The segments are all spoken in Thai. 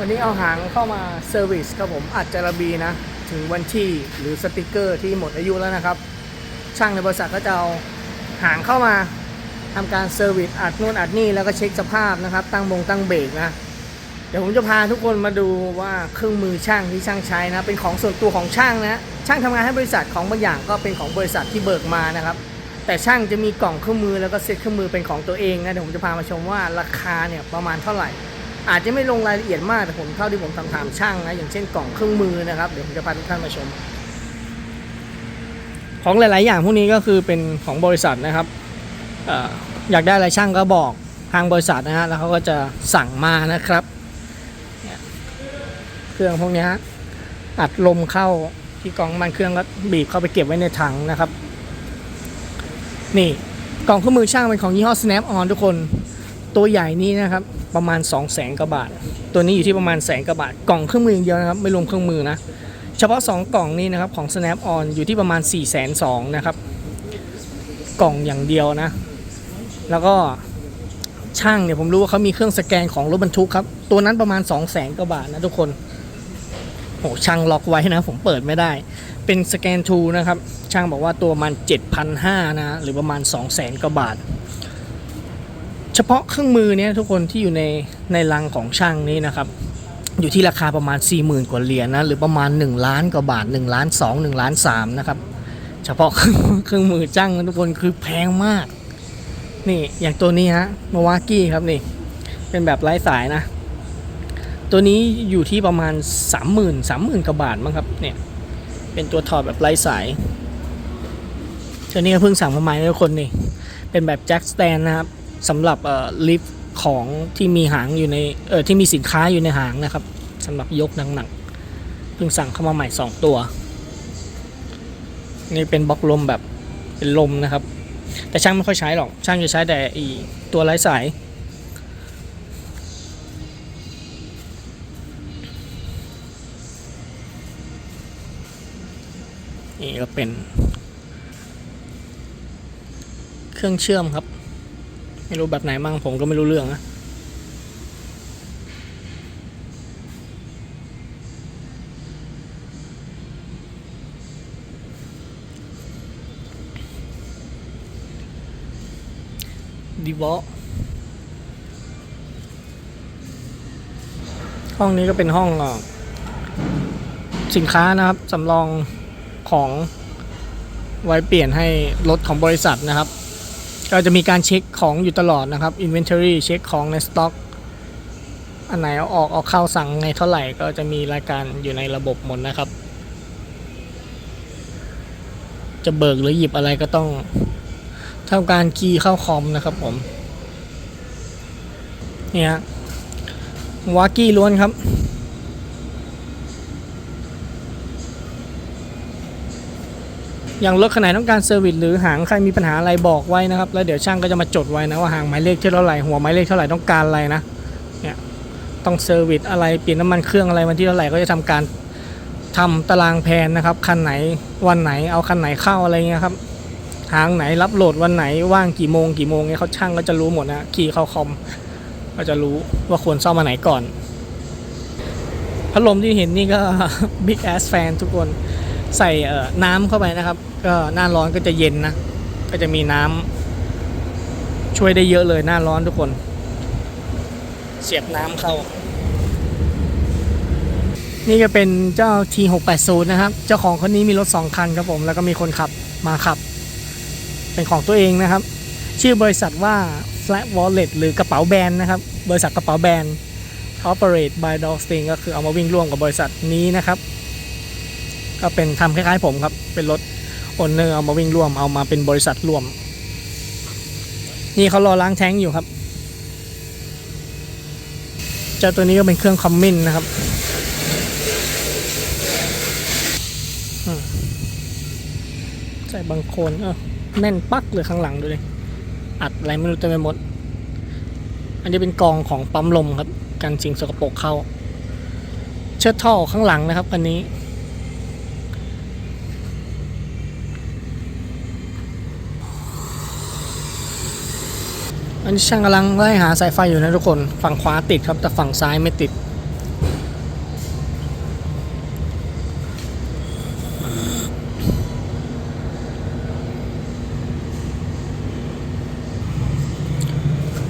วันนี้เอาหางเข้ามาเซอร์วิสครับผมอัดจาระบีนะ ถึงวันที่หรือสติกเกอร์ที่หมดอายุแล้วนะครับ ช่างในบริษัทก็จะเอาหางเข้ามาทำการเซอร์วิสอัดนู่นอัดนี่แล้วก็เช็คสภาพนะครับ ตั้งบงตั้งเบรกนะเดี๋ยวผมจะพาทุกคนมาดูว่าเครื่องมือช่างที่ช่างใช้นะ เป็นของส่วนตัวของช่างนะ ช่างทำงานให้บริษัทของบางอย่างก็เป็นของบริษัทที่เบิกมานะครับ แต่ช่างจะมีกล่องเครื่องมือแล้วก็เซ็ตเครื่องมือเป็นของตัวเองนะเดี๋ยวผมจะพามาชมว่าราคาเนี่ยประมาณเท่าไหร่ อาจจะไม่ลงรายละเอียดมากแต่ผมเท่าที่ผมทำถามช่างนะอย่างเช่นกล่องเครื่องมือนะครับ เดี๋ยวผมจะพาทุกท่านมาชม ของหลาย ๆ อย่างพวกนี้ก็คือเป็นของบริษัทนะครับออยากได้อะไรช่างก็บอกทางบริษัทนะฮะแล้วเขาก็จะสั่งมานะครับเครื่องพวกนี้ฮะอัดลมเข้าที่กล่องมันเครื่องก็บีบเข้าไปเก็บไว้ในถังนะครับ นี่กล่องเครื่องมือช่างเป็นของยี่ห้อ Snap on ทุกคน ตัวใหญ่นี้นะครับประมาณ 2 0 0แสนกว่าบาท ตัวนี้อยู่ที่ประมาณแสนกว่าบาท กล่องเครื่องมืออย่างเดียวนะครับ ไม่รวมเครื่องมือนะ เฉพาะ 2 กล่องนี้นะครับของ Snap on อยู่ที่ประมาณ 4 2 0 0 0นะครับ กล่องอย่างเดียวนะ แล้วก็ช่างเนี่ยผมรู้ว่าเขามีเครื่องสแกนของรถบรรทุกครับ ตัวนั้นประมาณ 2 0 0แสนกว่าบาทนะทุกคนโหช่างล็อกไว้นะ ผมเปิดไม่ได้ เป็นสแกนทูนะครับ ช่างบอกว่าตัวมัน7,500นะ หรือประมาณ 2 0 0แสนกว่าบาท เฉพาะเครื่องมือเนี่ยทุกคนที่อยู่ในในรังของช่างนี้นะครับ อยู่ที่ราคาประมาณ 40,000 กว่าเหรียญนะหรือประมาณ 1 ล้านกว่าบาท1ล้าน2 1ล้าน3นะครับเฉพาะเครื่องมือจ้างทุกคนคือแพงมาก นี่อย่างตัวนี้ฮะมาวากี้ครับนี่ เป็นแบบไร้สายนะ ตัวนี้อยู่ที่ประมาณ 30,000 30,000กว่าบาทมั้งครับเนี่ยเป็นตัวถอดแบบไร้สายตัวนี้ก็เพิ่งสั่งมาใหม่ทุกคนนี่เป็นแบบแจ็คสแตนนะครับ สำหรับลิฟต์ของที่มีหางอยู่ในเออที่มีสินค้าอยู่ในหางนะครับสำหรับยกหนักๆเพิ่งสั่งเข้ามาใหม่ 2 ตัว นี่เป็นบล็อกลมแบบเป็นลมนะครับ แต่ช่างไม่ค่อยใช้หรอก ช่างจะใช้แต่อีตัวไร้สายนี่ก็เป็น เครื่องเชื่อมครับ ไม่รู้แบบไหนมั่งผมก็ไม่รู้เรื่องนะดีวอห้องนี้ก็เป็นห้องอสินค้านะครับสำรองของไว้เปลี่ยนให้รถของบริษัทนะครับ ก็จะมีการเช็คของอยู่ตลอดนะครับ Inventory เช็คของในสต็อกอันไหนเอาออกเอาเข้าสั่งไงเท่าไหร่ก็จะมีรายการอยู่ในระบบหมดนะครับ จะเบิกหรือหยิบอะไรก็ต้องทำการคีย์เข้าคอมนะครับผมเนี่ย วากี้ล้วนครับ อย่างรถขนาดต้องการเซอร์วิสหรือหางใครมีปัญหาอะไรบอกไว้นะครับ แล้วเดี๋ยวช่างก็จะมาจดไว้นะว่าหางหมายเลขเท่าไหร่หัวหมายเลขเท่าไหร่ต้องการอะไรนะเนี่ยต้องเซอร์วิสอะไรเปลี่ยนน้ำมันเครื่องอะไรวันที่เท่าไหร่ก็จะทำการทำตารางแผนนะครับคันไหนวันไหนเอาคันไหนเข้าอะไรเงี้ยครับหางไหนรับโหลดวันไหนว่างกี่โมงกี่โมงเนี่ยเขาช่างก็จะรู้หมดนะคีย์เข้าคอมก็จะรู้ว่าควรซ่อมมาไหนก่อนพัดลมที่เห็นนี่ก็ Big Ass Fan ทุกคน ใส่เอ่อน้ำเข้าไปนะครับก็หน้าร้อนก็จะเย็นนะ ก็จะมีน้ำช่วยได้เยอะเลยหน้าร้อนทุกคน เสียบน้ำเข้า นี่ก็เป็นเจ้า T680 นะครับ เจ้าของคนนี้มีรถ 2 คันครับผม แล้วก็มีคนขับมาขับ เป็นของตัวเองนะครับ ชื่อบริษัทว่า Flat Wallet หรือกระเป๋าแบนนะครับ บริษัทกระเป๋าแบน Operate by Dogstein ก็คือเอามาวิ่งร่วมกับบริษัทนี้นะครับ ก็เป็นทำคล้ายๆผมครับ เป็นรถโอนเนอร์เอามาวิ่งร่วมเอามาเป็นบริษัทร่วม นี่เขารอล้างแท้งอยู่ครับเจ้าตัวนี้ก็เป็นเครื่องคอมมินนะครับใส่บางโคนเออแน่นปักเลยข้างหลังดูเลยอัดอะไรไม่รู้เต็มไปหมด อันนี้เป็นกองของปั๊มลมครับ กันสิ่งสกปรกเข้า เชิดท่อข้างหลังนะครับคันนี้ อันนี้ช่างกำลังไล่หาสายไฟอยู่นะทุกคน ฝั่งขวาติดครับ แต่ฝั่งซ้ายไม่ติด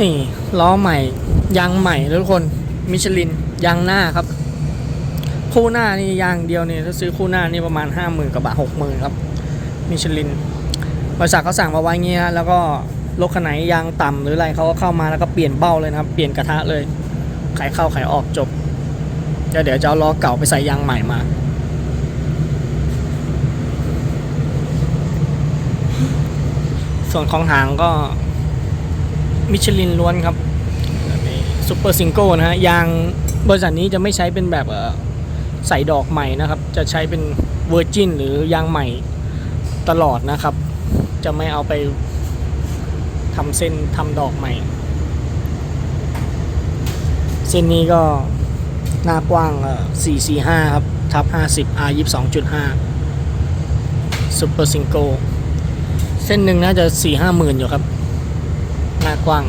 นี่ล้อใหม่ ยางใหม่ทุกคน มิชลิน ยางหน้าครับ คู่หน้านี่ยางเดียวเนี่ยถ้าซื้อคู่หน้านี่ประมาณห้าหมื่นกว่าบาทหกหมื่นครับ มิชลิน บริษัทเขาสั่งมาไว้เงี้ยแล้วก็ รถคันไหนยางต่ำหรืออะไรเขาก็เข้ามาแล้วก็เปลี่ยนเบ้าเลยนะครับ เปลี่ยนกระทะเลยขายเข้าขายออกจบแล้วเดี๋ยวจะเอาล้อเก่าไปใส่ยางใหม่มา ส่วนของหางก็มิชลินล้วนครับซูเปอร์ซิงโก้นะฮะยางบริษัทนี้จะไม่ใช้เป็นแบบใส่ดอกใหม่นะครับ จะใช้เป็นเวอร์จินหรือยางใหม่ตลอดนะครับ จะไม่เอาไป ทำเส้นทำดอกใหม่ เส้นนี้ก็หน้ากว้างอ่อ445 ครับ ทับ 50 R 22.5ซูเปอร์ซิงโกเส้นหนึ่งน่าจะ 4 5หมื่นอยู่ครับ หน้ากว้าง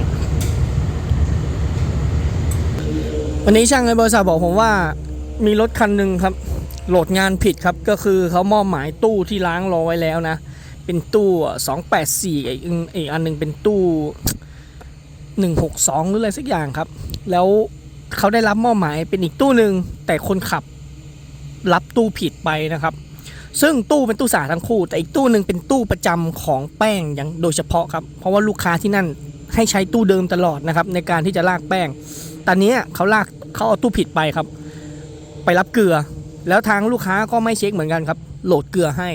วันนี้ช่างในบริษัทบอกผมว่ามีรถคันหนึ่งครับ โหลดงานผิดครับ ก็คือเขามอบหมายตู้ที่ล้างรอไว้แล้วนะ เป็นตู้ 284 อีกอีกอันหนึงเป็นตู้ 162 หรืออะไรสักอย่างครับ แล้วเขาได้รับมอบหมายเป็นอีกตู้หนึ่งแต่คนขับรับตู้ผิดไปนะครับ ซึ่งตู้เป็นตู้สาทั้งคู่ แต่อีกตู้หนึ่งเป็นตู้ประจำของแป้งอย่างโดยเฉพาะครับ เพราะว่าลูกค้าที่นั่นให้ใช้ตู้เดิมตลอดนะครับ ในการที่จะลากแป้ง ตอนนี้เขาลากเขาเอาตู้ผิดไปครับ ไปรับเกลือ แล้วทางลูกค้าก็ไม่เช็คเหมือนกันครับ โหลดเกลือให้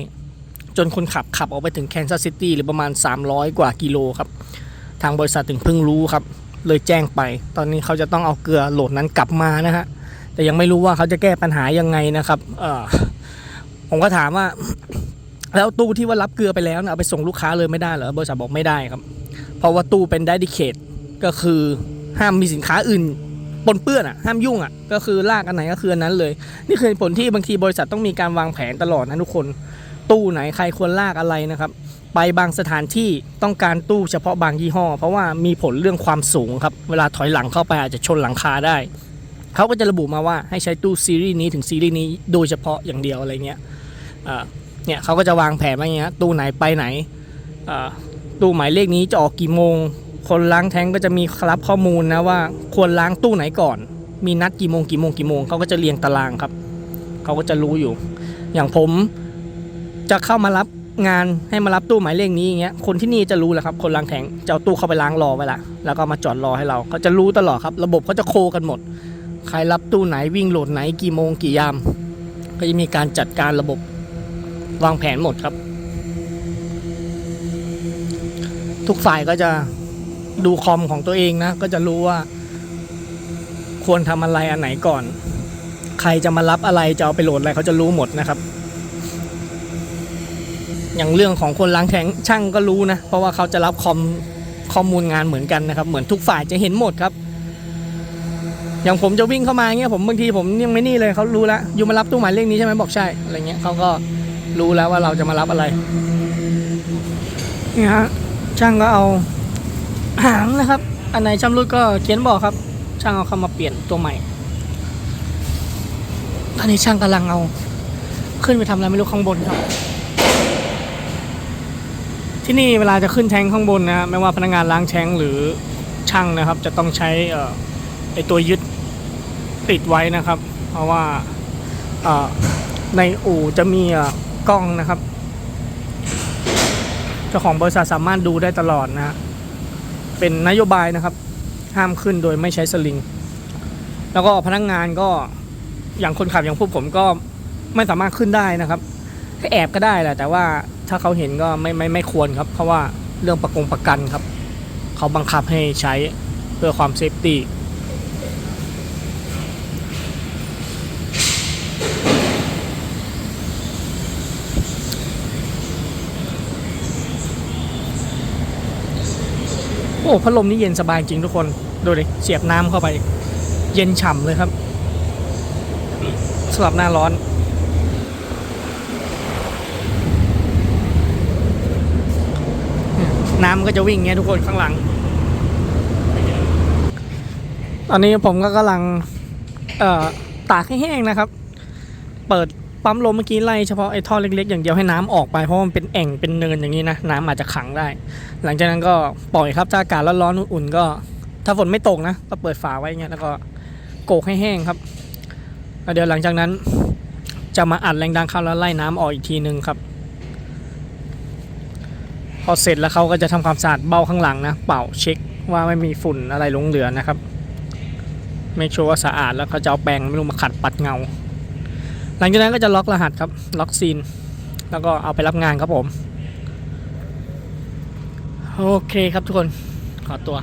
จนคนขับขับออกไปถึงแคนซัสซิตี้หรือประมาณ 300 กว่ากิโลครับ ทางบริษัทถึงเพิ่งรู้ครับ เลยแจ้งไป ตอนนี้เขาจะต้องเอาเกลือโหลดนั้นกลับมานะฮะแต่ยังไม่รู้ว่าเขาจะแก้ปัญหายังไงนะครับเออผมก็ถามว่า แล้วตู้ที่ว่ารับเกลือไปแล้วนะเอาไปส่งลูกค้าเลยไม่ได้เหรอบริษัทบอกไม่ได้ครับ เพราะว่าตู้เป็นดิดิเคทก็คือห้ามมีสินค้าอื่นปนเปื้อนอะห้ามยุ่งอะก็คือลากอันไหนก็คืออันนั้นเลย นี่คือผลที่บางทีบริษัทต้องมีการวางแผนตลอดนะทุกคน ตู้ไหนใครควรลากอะไรนะครับ ไปบางสถานที่ต้องการตู้เฉพาะบางยี่ห้อ เพราะว่ามีผลเรื่องความสูงครับ เวลาถอยหลังเข้าไปอาจจะชนหลังคาได้ เขาก็จะระบุมาว่าให้ใช้ตู้ซีรีส์นี้ถึงซีรีส์นี้โดยเฉพาะอย่างเดียวอะไรเงี้ยเนี่ยเขาก็จะวางแผนมาอย่าเงี้ยตู้ไหนไปไหนตู้หมายเลขนี้จะออกกี่โมง คนล้างแท้งก็จะมีรับข้อมูลนะว่าควรล้างตู้ไหนก่อน มีนัดกี่โมงกี่โมงกี่โมงเขาก็จะเรียงตารางครับเขาก็จะรู้อยู่ อย่างผม จะเข้ามารับงานให้มารับตู้หมายเลขนี้อย่างเงี้ยคนที่นี่จะรู้แหละครับ คนล้างแทงจะเอาตู้เข้าไปล้างรอไว้ละแล้วก็มาจอดรอให้เราเขาจะรู้ตลอดครับ ระบบเขาจะโคกันหมด ใครรับตู้ไหนวิ่งโหลดไหนกี่โมงกี่ยาม ก็จะมีการจัดการระบบวางแผนหมดครับ ทุกฝ่ายก็จะดูคอมของตัวเองนะ ก็จะรู้ว่า ควรทำอะไรอันไหนก่อน ใครจะมารับอะไรจะเอาไปโหลดอะไรเขาจะรู้หมดนะครับ อย่างเรื่องของคนล้างแทงช่างก็รู้นะ เพราะว่าเขาจะรับคอมข้อมูลงานเหมือนกันนะครับ เหมือนทุกฝ่ายจะเห็นหมดครับ อย่างผมจะวิ่งเข้ามาเงี้ยผมบางทีผมยังไม่นี่เลยเขารู้แล้วอยู่มารับตู้หมายเลขนี้ใช่ไหมบอกใช่อะไรเงี้ยเขาก็รู้แล้วว่าเราจะมารับอะไรนี่ฮะช่างก็เอาหางนะครับ อันไหนชำรุดก็เขียนบอกครับ ช่างเอาเข้ามาเปลี่ยนตัวใหม่ตอนนี้ช่างกำลังเอา ขึ้นไปทำอะไรไม่รู้ข้างบนครับ ที่นี่เวลาจะขึ้นแทงข้างบนนะไม่ว่าพนักงานล้างแทงหรือช่างนะครับ จะต้องใช้เอ่อไอตัวยึดติดไว้นะครับ เพราะว่าในอู่จะมีกล้องนะครับเจ้าของบริษัทสามารถดูได้ตลอดนะฮะเป็นนโยบายนะครับ ห้ามขึ้นโดยไม่ใช้สลิง แล้วก็พนักงานก็อย่างคนขับอย่างพวกผมก็ไม่สามารถขึ้นได้นะครับ ก็แอบก็ได้แหละแต่ว่าถ้าเขาเห็นก็ไม่ไม่ไม่ควรครับ เพราะว่าเรื่องประกงประกันครับ เขาบังคับให้ใช้เพื่อความเซฟตี้โอ้พัดลมนี่เย็นสบายจริงทุกคน ดูดิเสียบน้ำเข้าไป เย็นฉ่ำเลยครับสำหรับหน้าร้อน น้ำก็จะวิ่งเงี้ยทุกคนข้างหลัง ตอนนี้ผมก็กำลังเอ่อตากให้แห้งนะครับ เปิดปั๊มลมเมื่อกี้ไล่เฉพาะไอ้ท่อเล็กๆอย่างเดียวให้น้ำออกไปเพราะมันเป็นแอ่งเป็นเนินอย่างนี้นะน้ำอาจจะขังได้ หลังจากนั้นก็ปล่อยครับถ้าอากาศร้อนๆอุ่นๆก็ ถ้าฝนไม่ตกนะก็เปิดฝาไว้เงี้ยแล้วก็โกกให้แห้งครับเดี๋ยวหลังจากนั้นจะมาอัดแรงดันเข้าแล้วไล่น้ำออกอีกทีนึงครับ อเสร็จแล้วเขาก็จะทำความสะอาดเบ้าข้างหลังนะ เป่าเช็คว่าไม่มีฝุ่นอะไรหลงเหลือนะครับ ไม่ชัวร์ว่าสะอาดแล้วเขาจะเอาแปรงไม่รู้มาขัดปัดเงา หลังจากนั้นก็จะล็อกรหัสครับ ล็อกซีน แล้วก็เอาไปรับงานครับผม โอเคครับทุกคน ขอตัว